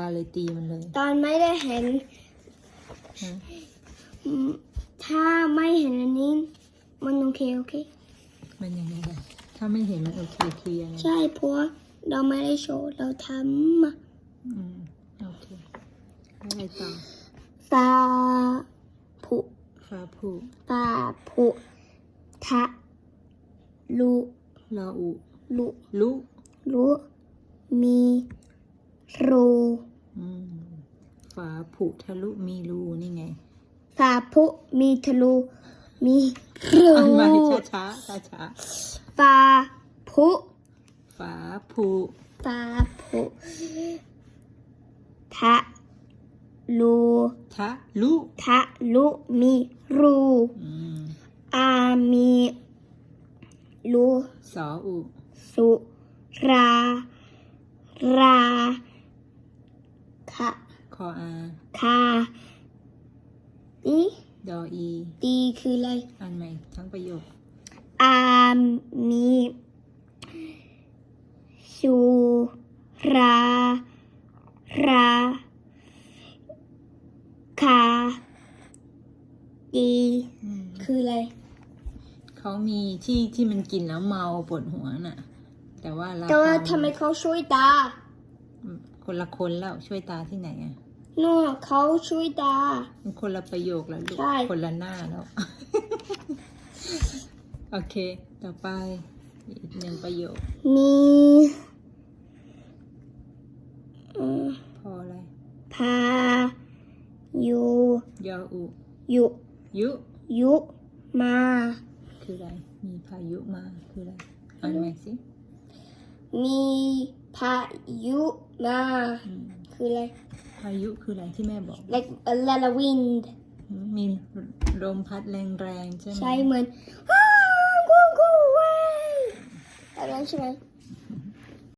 าเลยตีมันเลยตอนไม่ได้เห็น ฮะอืมถ้าไม่เห็นอันนี้ มันโอเคโอเค มันยังไงล่ะถ้าไม่เห็นมันโอเคเคลียร์ไงใช่เพราะว่าเราไม่ได้โชว์เราทำมาอืมโอเคแล้วอะไรต่อฟาผุฟ้าผูฟาผุทะลุลออุ ลุลุ ลุ มีรูอืมฝาผุทะลุมีรูนี่ไงฟาผุมีทะลุมีรูอันใหม่ช้าช้าช้าช้าฟาผุฝาผุฟาผุทะลุทะลุทะลุมีรูอืมอามีรูสออุสุรา ราคะคออาคาดีดออีดีคืออะไรอันใหม่ทั้งประโยค อามีสุราราคาดีอืมคืออะไร เขามีที่ที่มันกินแล้วเมาปวดหัวน่ะ แต่ว่าราแต่ว่าคาทำไมเขาช่วยตาอืมคนละคนแล้วช่วยตาที่ไหนอะโน่เขาช่วยตา มันคนละประโยคแล้วลูกใช่ คนละหน้าแล้ว โอเค ต่อไปอีกหนึ่งประโยค มีอืมพออะไรพายุยออุยุยุยุมา คืออะไร มีพายุมาคืออะไรอ่านใหม่สิ มีพายุมาอืมคืออะไร พายุคืออะไรที่แม่บอก like a lot of wind มีลมพัดแรงๆใช่ไหมใช่เหมือนอ้าว go go away อะไรใช่ไหม